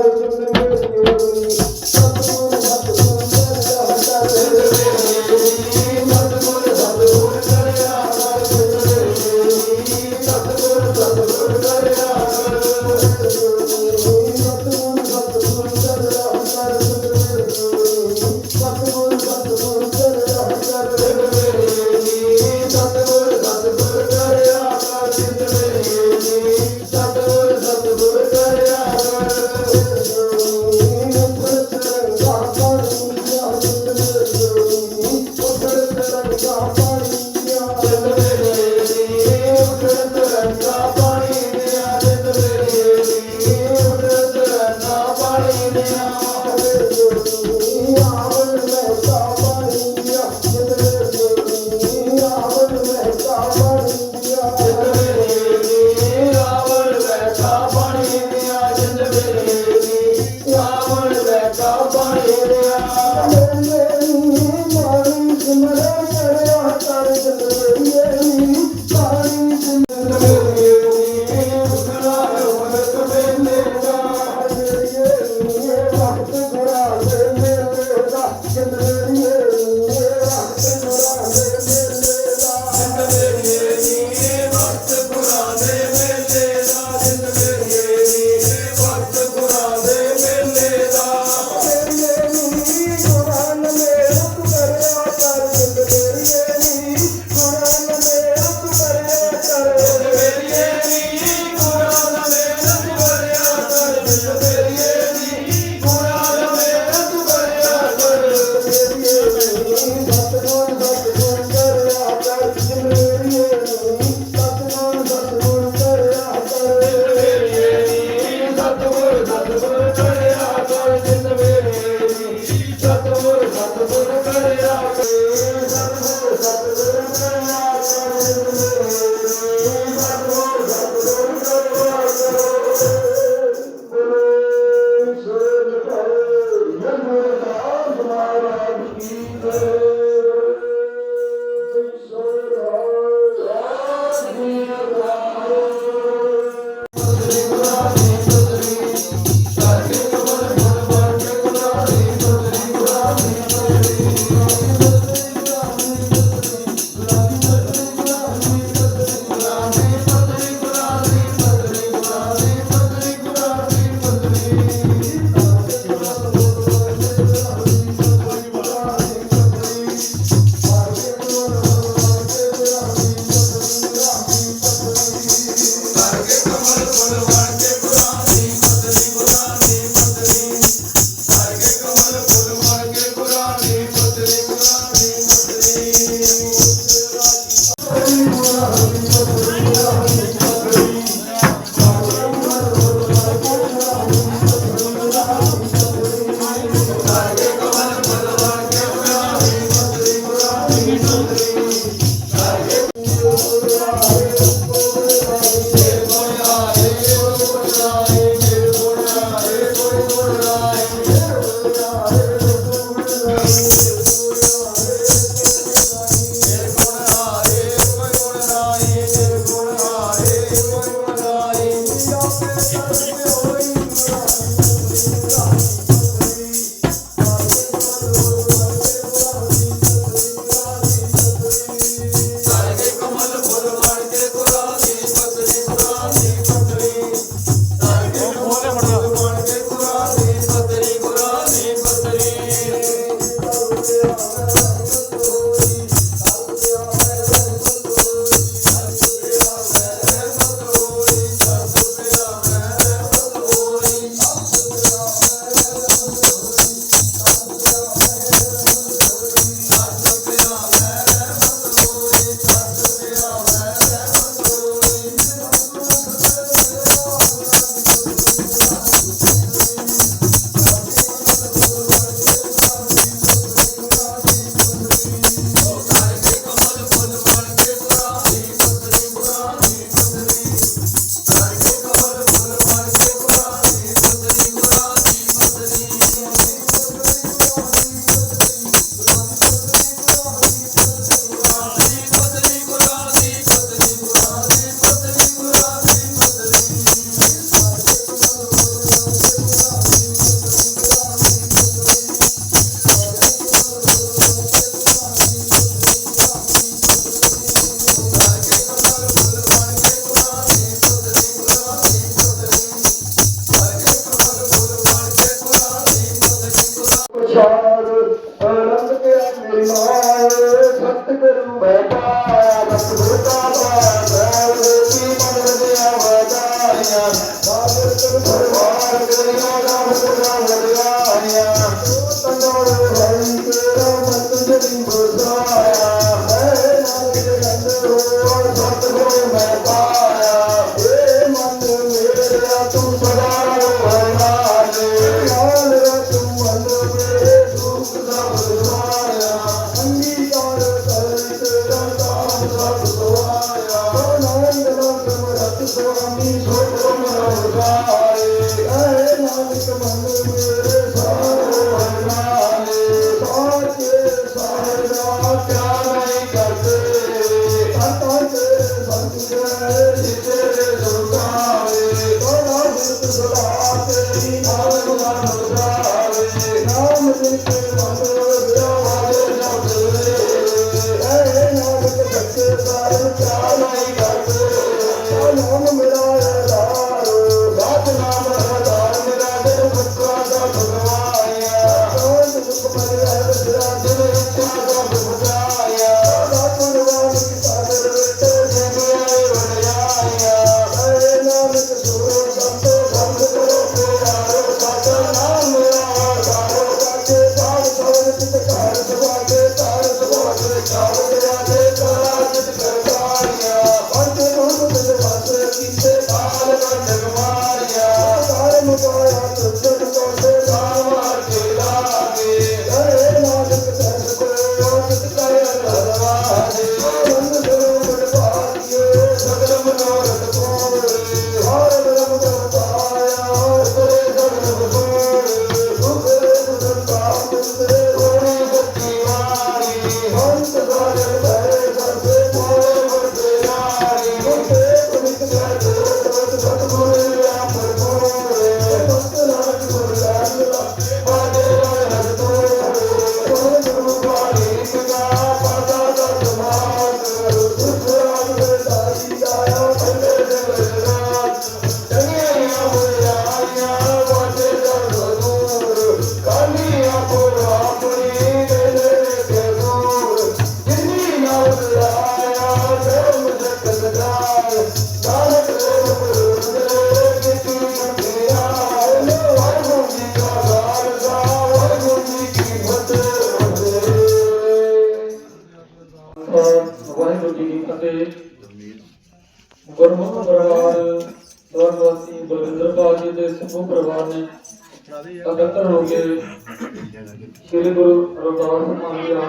Senhor, te I'm the dark. Oh,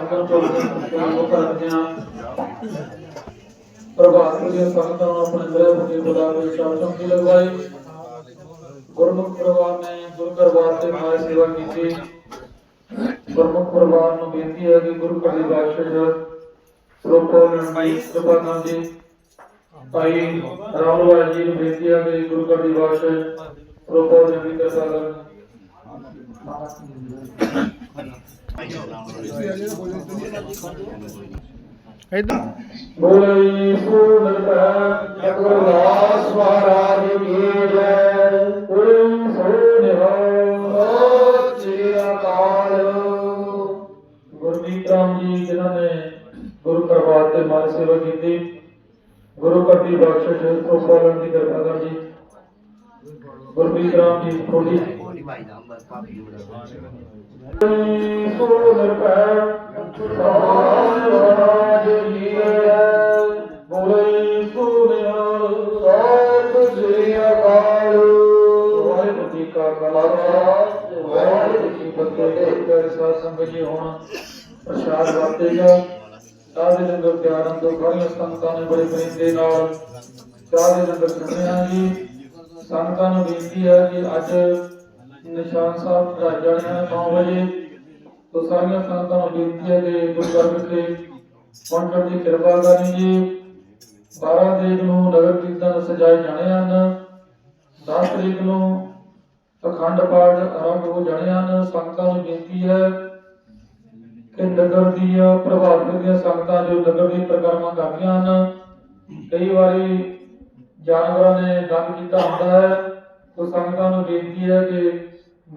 Maharaj ji ਆਨੰਦ ਪ੍ਰਭੂ ਦੇ ਸੰਸਕਾਰ ਨੂੰ ਕਰਦੇ ਹਾਂ ਪ੍ਰਭਾਤ ਦੀਆਂ ਸੰਗਤਾਂ ਨੂੰ ਆਪਣੇ ਗ੍ਰਹਿ ਭੂਮੀ ਬੁਲਾ ਕੇ ਸ਼ਾਸਨ ਦੀ ਲਗਵਾਈ ਗੁਰਮੁਖ ਪਰਿਵਾਰ ਨੇ ਗੁਰੂ ਦਰਬਾਰ ਤੇ ਮਾਇ ਸੇਵਾ ਕੀਤੀ। ਗੁਰਮੁਖ ਪਰਿਵਾਰ ਨੂੰ ਬੇਨਤੀ ਹੈ ਕਿ ਗੁਰੂ ਘਰ ਦੀ ਬਖਸ਼ਿਸ਼ ਰੋਪੋ ਨੰਦੀ ਕਿਰਪਾ ਜੀ, ਭਾਈ ਰਾਮਵਾਲ ਜੀ ਨੂੰ ਬੇਨਤੀ ਹੈ ਕਿ ਗੁਰੂ ਘਰ ਦੀ ਬਖਸ਼ਿਸ਼ ਰੋਪੋ ਨੰਦੀ ਕਿਰਪਾ ਕਰਨ ਬੋਲੇ ਸੋਨ ਪੈ ਗੁਰਦਾਸ ਮਹਾਰਾਜ ਕੀ ਜੈ ਬੋਲੇ ਸੋਨ ਸਤਿ ਸ੍ਰੀ ਅਕਾਲ ਗੁਰਮੀਤ ਰਾਮ ਜੀ ਜਿਨ੍ਹਾਂ ਨੇ ਗੁਰੂ ਪ੍ਰਭਾਤ ਤੇ ਮਾਰ ਸੇਵਾ ਕੀਤੀ ਗੁਰੂ ਘਰ ਦੀ ਬਖਸ਼ਿਸ਼ ਰੋਪੋ ਨੰਦੀ ਕਿਰਪਾ ਕਰ ਜੀ ਗੁਰਮੀਤ ਰਾਮ ਜੀ ਥੋੜੀ ਸੋਨ ਪੈ ਮਹਾਰਾਜ ਕੀ ਬੋਲੇ ਸੋਨਿਆ ਸਤਿ ਸ੍ਰੀ ਅਕਾਲ ਵਾਹਿਗੁਰੂ ਜੀ ਕਾ ਖਾਲਸਾ ਵਾਹਿਗੁਰੂ ਜੀ ਫਤਿਹ ਕਰ ਸਾਧ ਸੰਗਤ ਜੀ ਹੁਣ ਪ੍ਰਸ਼ਾਦ ਵਰਤੇਗਾ ਸਾਧ ਲੰਗਰ ਪਿਆਰਨ ਤੋਂ ਸਾਰੀਆਂ ਸੰਗਤਾਂ ਨੇ ਬੜੇ ਪ੍ਰੇਮ ਦੇ ਨਾਲ ਸਾਧ ਲੰਗਰ ਛਕਣਾ ਜੀ ਸੰਗਤਾਂ ਨੂੰ ਬੇਨਤੀ ਹੈ ਕਿ ਅੱਜ ਨਿਸ਼ਾਨ ਸਾਹਿਬ ਚੜਾਈ ਜਾਣੇ 9 ਵਜੇ। ਤੋਂ ਸਾਰੀਆਂ ਸੰਗਤਾਂ ਨੂੰ ਬੇਨਤੀ ਹੈ ਕਿ ਗੁਰਦੁਆਰੇ ਵਿਖੇ ਪਹੁੰਚਣ ਦੀ ਕਿਰਪਾ ਕਰਨੀ ਜੀ। 12 ਤਰੀਕ ਨੂੰ ਨਗਰ ਕੀਰਤਨ ਸਜਾਏ ਜਾਣੇ ਹਨ। 10 ਤਰੀਕ ਨੂੰ ਅਖੰਡ ਪਾਠ ਆਰੰਭ ਹੋ ਜਾਣੇ ਹਨ। ਸੰਗਤਾਂ ਨੂੰ ਬੇਨਤੀ ਹੈ ਕਿ ਨਗਰ ਦੀਆਂ ਪ੍ਰਭਾਵਿਤ ਦੀਆਂ ਸੰਗਤਾਂ ਜੋ ਨਗਰ ਦੀ ਪ੍ਰਕਰਮਾ ਕਰਦੀਆਂ ਹਨ, ਕਈ ਵਾਰੀ ਜਾਨਵਰਾਂ ਨੇ ਗੰਦ ਕੀਤਾ ਹੁੰਦਾ ਹੈ। ਤਾਂ ਸੰਗਤਾਂ ਨੂੰ ਬੇਨਤੀ ਹੈ ਕਿ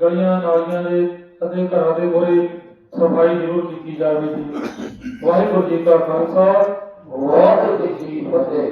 ਗਲੀਆਂ, ਨਾਲੀਆਂ ਦੇ ਅਤੇ ਘਰਾਂ ਦੇ ਮੂਹਰੇ ਸਫ਼ਾਈ ਜ਼ਰੂਰ ਕੀਤੀ ਜਾਵੇਗੀ। ਵਾਹਿਗੁਰੂ ਜੀ ਕਾ ਖਾਲਸਾ, ਵਾਹਿਗੁਰੂ ਜੀ ਕੀ ਫਤਿਹ।